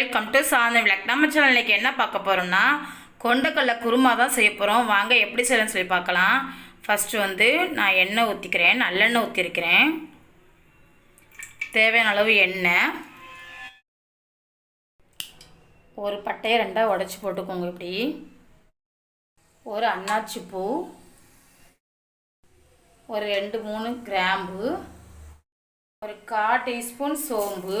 Welcome to சாதனை விளக் நம்ம channel இன்றைக்கி என்ன பார்க்க போகிறோம்னா கொண்டக்கடலை குருமா தான் செய்ய போகிறோம் வாங்க எப்படி செய்யணும்னு சொல்லி பார்க்கலாம். ஃபஸ்ட்டு வந்து நான் எண்ணெய் ஊற்றிக்கிறேன் நல்லெண்ணெய் ஊற்றிருக்கிறேன் தேவையான அளவு எண்ணெய். ஒரு பட்டையை ரெண்டாக உடச்சி போட்டுக்கோங்க இப்படி. ஒரு அன்னாச்சி பூ. ஒரு ரெண்டு மூணு கிராம்பு. ஒரு கா டீஸ்பூன் சோம்பு.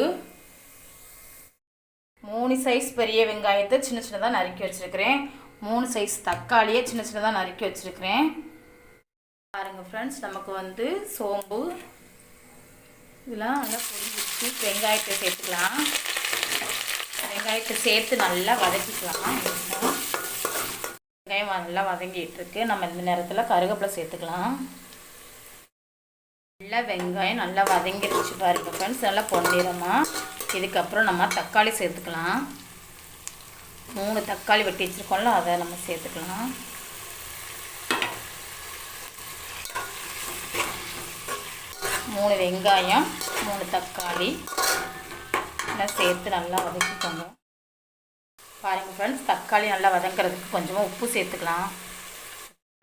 மூணு சைஸ் பெரிய வெங்காயத்தை சின்ன சின்னதாக நறுக்கி வச்சுருக்கிறேன். மூணு சைஸ் தக்காளியை சின்ன சின்னதாக நறுக்கி வச்சுருக்கிறேன். பாருங்கள் ஃப்ரெண்ட்ஸ் நமக்கு வந்து சோம்பு இதெல்லாம் நல்லா பொரிஞ்சிச்சு வெங்காயத்தை சேர்த்துக்கலாம். வெங்காயத்தை சேர்த்து நல்லா வதக்கிக்கலாம். வெங்காயம் நல்லா வதங்கிட்டுருக்கு நம்ம இந்த நேரத்தில் கருவேப்பிலை சேர்த்துக்கலாம். நல்லா வெங்காயம் நல்லா வதங்கிடுச்சு பாருங்க ஃப்ரெண்ட்ஸ் நல்லா பொன்னிறமாக இதுக்கப்புறம் நம்ம தக்காளி சேர்த்துக்கலாம். மூணு தக்காளி வெட்டி வச்சுருக்கோம்ல அதை நம்ம சேர்த்துக்கலாம். மூணு வெங்காயம் மூணு தக்காளி. எல்லாம் சேர்த்து நல்லா வதக்கிக்கோங்க. பாருங்கள் ஃப்ரெண்ட்ஸ் தக்காளி நல்லா வதங்கிறதுக்கு கொஞ்சமாக உப்பு சேர்த்துக்கலாம்.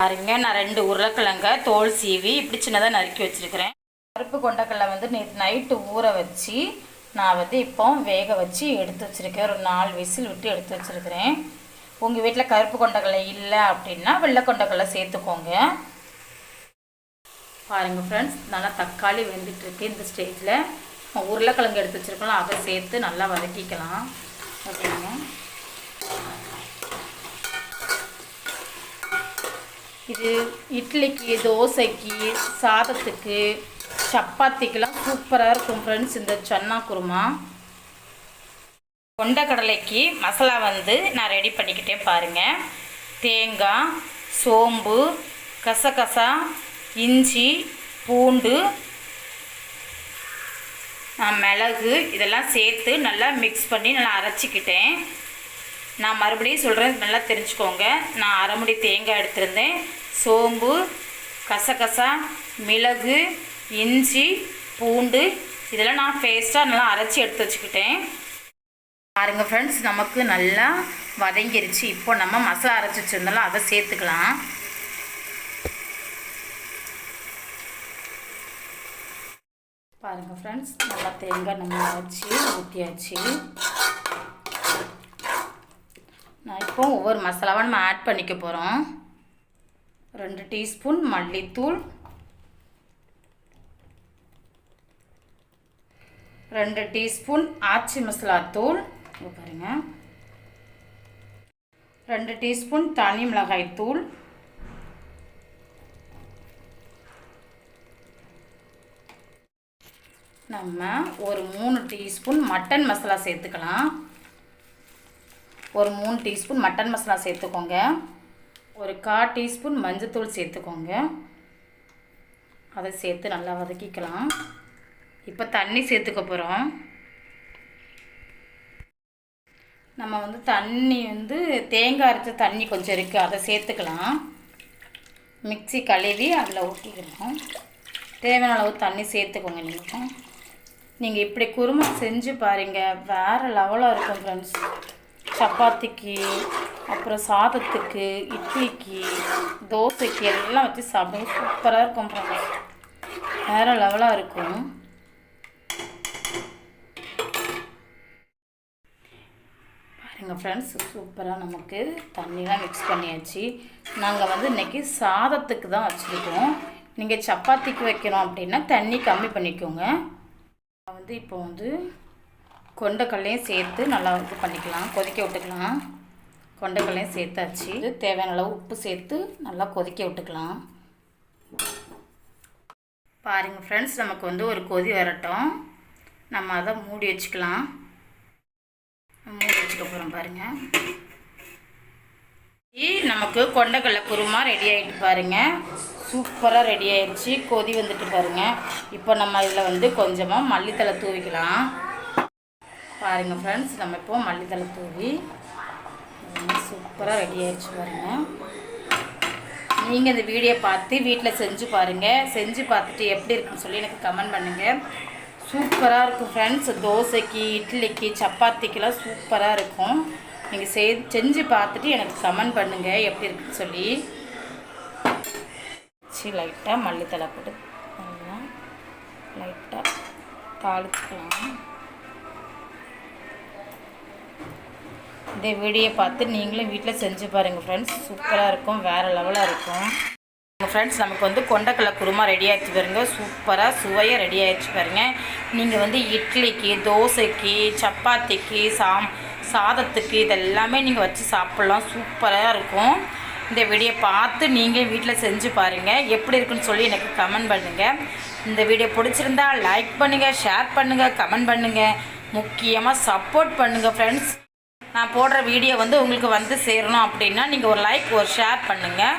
பாருங்க நான் ரெண்டு உருளைக்கிழங்க தோல் சீவி இப்படி சின்னதாக நறுக்கி வச்சுருக்கிறேன். பருப்பு கொண்டக்கடலை வந்து நேற்று நைட்டு ஊற வச்சு நான் வந்து இப்போ வேக வச்சு எடுத்து வச்சுருக்கேன். ஒரு நாலு விசில் விட்டு எடுத்து வச்சுருக்கிறேன். உங்கள் வீட்டில் கருப்பு கொண்டக்கடலை இல்லை அப்படின்னா வெள்ளை கொண்டக்கடலை சேர்த்துக்கோங்க. பாருங்கள் ஃப்ரெண்ட்ஸ் நல்லா தக்காளி வெந்துட்டுருக்கு இந்த ஸ்டேஜில் உருளைக்கிழங்கு எடுத்து வச்சுருக்கலாம். அதை சேர்த்து நல்லா வதக்கிக்கலாம். ஓகேங்க. இது இட்லிக்கு தோசைக்கு சாதத்துக்கு சப்பாத்திக்கெலாம் சூப்பராக இருக்கும் ஃப்ரெண்ட்ஸ் இந்த சன்னா குருமா. கொண்டக்கடலைக்கு மசாலா வந்து நான் ரெடி பண்ணிக்கிட்டேன் பாருங்கள் தேங்காய் சோம்பு கசகசா இஞ்சி பூண்டு மிளகு இதெல்லாம் சேர்த்து நல்லா மிக்ஸ் பண்ணி நல்லா அரைச்சிக்கிட்டேன். நான் மறுபடியும் சொல்கிறேன் நல்லா தெரிஞ்சுக்கோங்க. நான் அரைமுடி தேங்காய் எடுத்திருந்தேன். சோம்பு கசகசா மிளகு இஞ்சி பூண்டு இதெல்லாம் நான் பேஸ்ட்டாக நல்லா அரைச்சி எடுத்து வச்சுக்கிட்டேன். பாருங்கள் ஃப்ரெண்ட்ஸ் நமக்கு நல்லா வதங்கிருச்சு. இப்போ நம்ம மசாலா அரைச்சி வச்சுருந்தாலும் அதை சேர்த்துக்கலாம். பாருங்கள் ஃப்ரெண்ட்ஸ் நல்லா தேங்காய் நம்ம அரைச்சி ஊற்றியாச்சு நான் இப்போ ஒவ்வொரு மசாலாவாக நம்ம ஆட் பண்ணிக்க போகிறோம் ரெண்டு டீஸ்பூன் மல்லித்தூள் ரெண்டு டீஸ்பூன் ஆச்சி மசாலா தூள். இங்கே பாருங்கள் ரெண்டு டீஸ்பூன் தனி மிளகாய் தூள். நம்ம ஒரு மூணு டீஸ்பூன் மட்டன் மசாலா சேர்த்துக்கலாம். ஒரு மூணு டீஸ்பூன் மட்டன் மசாலா சேர்த்துக்கோங்க. ஒரு கா டீஸ்பூன் மஞ்சத்தூள் சேர்த்துக்கோங்க. அதை சேர்த்து நல்லா வதக்கிக்கலாம். இப்போ தண்ணி சேர்த்துக்க போகிறோம். நம்ம வந்து தண்ணி வந்து தேங்காய் அரைச்ச தண்ணி கொஞ்சம் இருக்குது. அதை சேர்த்துக்கலாம். மிக்சி கழுவி அதில் ஊற்றிக்கிறோம் தேவையான அளவு தண்ணி சேர்த்துக்கோங்க நீங்கள். நீங்கள் இப்படி குருமா செஞ்சு பாருங்கள் வேறு லெவலாக இருக்கும் ஃப்ரெண்ட்ஸ் சப்பாத்திக்கு அப்புறம் சாதத்துக்கு இட்லிக்கு தோசைக்கு எல்லாம் வச்சு சாப்பிடுங்க. சூப்பராக இருக்கும் ஃப்ரெண்ட்ஸ் வேறு லெவலாக இருக்கும். எங்கள் ஃப்ரெண்ட்ஸ் சூப்பராக நமக்கு தண்ணிலாம் மிக்ஸ் பண்ணியாச்சு. நாங்கள் வந்து இன்றைக்கி சாதத்துக்கு தான் வச்சுருக்கோம். நீங்கள் சப்பாத்திக்கு வைக்கணும் அப்படின்னா தண்ணி கம்மி பண்ணிக்கோங்க. வந்து இப்போ வந்து கொண்டக்கல்லையும் சேர்த்து நல்லா இது பண்ணிக்கலாம் கொதிக்க விட்டுக்கலாம். கொண்டக்கல்லையும் சேர்த்தாச்சு. இது தேவையான அளவு உப்பு சேர்த்து நல்லா கொதிக்க விட்டுக்கலாம். பாருங்கள் ஃப்ரெண்ட்ஸ் நமக்கு வந்து ஒரு கொதி வரட்டும். நம்ம அதை மூடி வச்சுக்கலாம். மூடி வச்சுக்க போகிறோம் பாருங்கள் நமக்கு கொண்டக்கடலை குருமா ரெடி ஆகிட்டு பாருங்கள் சூப்பராக ரெடி ஆயிடுச்சு. கொதி வந்துட்டு பாருங்கள் இப்போ நம்ம இதில் வந்து கொஞ்சமாக மல்லித்தலை தூவிக்கலாம். பாருங்கள் ஃப்ரெண்ட்ஸ் நம்ம இப்போ மல்லித்தலை தூவி சூப்பராக ரெடி ஆயிடுச்சு பாருங்கள் நீங்கள் இந்த வீடியோ பார்த்து வீட்டில் செஞ்சு பாருங்கள் செஞ்சு பார்த்துட்டு எப்படி இருக்குன்னு சொல்லி எனக்கு கமெண்ட் பண்ணுங்கள் சூப்பராக இருக்கும் ஃப்ரெண்ட்ஸ் தோசைக்கு இட்லிக்கு சப்பாத்திக்கெலாம் சூப்பராக இருக்கும். நீங்கள் செய் செஞ்சு பார்த்துட்டு எனக்கு கமெண்ட் பண்ணுங்கள் எப்படி இருக்குன்னு சொல்லி. சி லைட்டாக மல்லித்தலை போட்டு நல்லா லைட்டாக தாளிச்சுக்கலாம். இந்த வீடியோ பார்த்து நீங்களும் வீட்டில் செஞ்சு பாருங்கள் ஃப்ரெண்ட்ஸ் சூப்பராக இருக்கும். வேறு லெவலாக இருக்கும். ஃப்ரெண்ட்ஸ் நமக்கு வந்து கொண்டக்கடலை குருமா ரெடி ஆகிடுச்சு பாருங்க. சூப்பராக சுவையாக ரெடி ஆகிடுச்சு பாருங்க. நீங்கள் வந்து இட்லிக்கு தோசைக்கு சப்பாத்திக்கு சாம் சாதத்துக்கு இதெல்லாமே நீங்கள் வச்சு சாப்பிட்லாம். சூப்பராக இருக்கும். இந்த வீடியோ பார்த்து நீங்கள் வீட்டில் செஞ்சு பாருங்கள் எப்படி இருக்குன்னு சொல்லி எனக்கு கமெண்ட் பண்ணுங்கள் இந்த வீடியோ பிடிச்சிருந்தா லைக் பண்ணுங்கள் ஷேர் பண்ணுங்கள் கமெண்ட் பண்ணுங்கள் முக்கியமாக சப்போர்ட் பண்ணுங்கள் ஃப்ரெண்ட்ஸ் நான் போடுற வீடியோ வந்து உங்களுக்கு வந்து சேரணும் அப்படின்னா நீங்கள் ஒரு லைக் ஒரு ஷேர் பண்ணுங்கள்